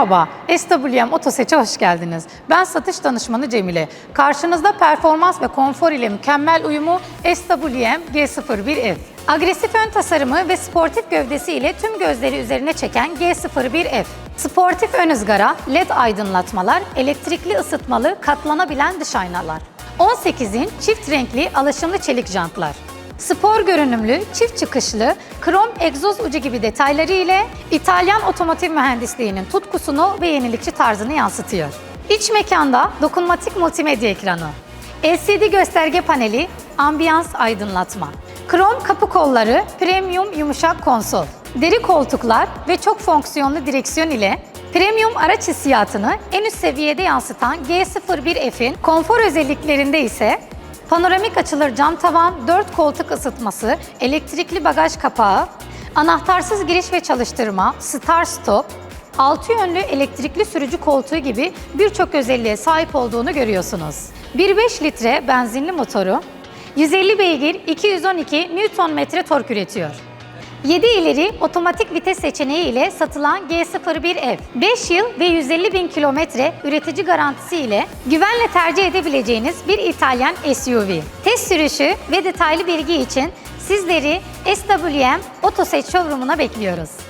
Merhaba, SWM Otoseç'e hoş geldiniz. Ben satış danışmanı Cemile. Karşınızda performans ve konfor ile mükemmel uyumu SWM G01F. Agresif ön tasarımı ve sportif gövdesi ile tüm gözleri üzerine çeken G01F. Sportif ön ızgara, LED aydınlatmalar, elektrikli ısıtmalı, katlanabilen dış aynalar. 18 inç çift renkli alaşımlı çelik jantlar. Spor görünümlü, çift çıkışlı, krom egzoz ucu gibi detayları ile İtalyan otomotiv mühendisliğinin tutkusunu ve yenilikçi tarzını yansıtıyor. İç mekanda dokunmatik multimedya ekranı, LCD gösterge paneli, ambiyans aydınlatma, krom kapı kolları, premium yumuşak konsol, deri koltuklar ve çok fonksiyonlu direksiyon ile Premium araç hissiyatını en üst seviyede yansıtan G01F'in konfor özelliklerinde ise Panoramik açılır cam tavan, 4 koltuk ısıtması, elektrikli bagaj kapağı, anahtarsız giriş ve çalıştırma, start stop, 6 yönlü elektrikli sürücü koltuğu gibi birçok özelliğe sahip olduğunu görüyorsunuz. 1.5 litre benzinli motoru, 150 beygir 212 Nm tork üretiyor. 7 ileri otomatik vites seçeneği ile satılan G01F 5 yıl ve 150 bin kilometre üretici garantisi ile güvenle tercih edebileceğiniz bir İtalyan SUV. Test sürüşü ve detaylı bilgi için sizleri SWM Otoseç Showroom'una bekliyoruz.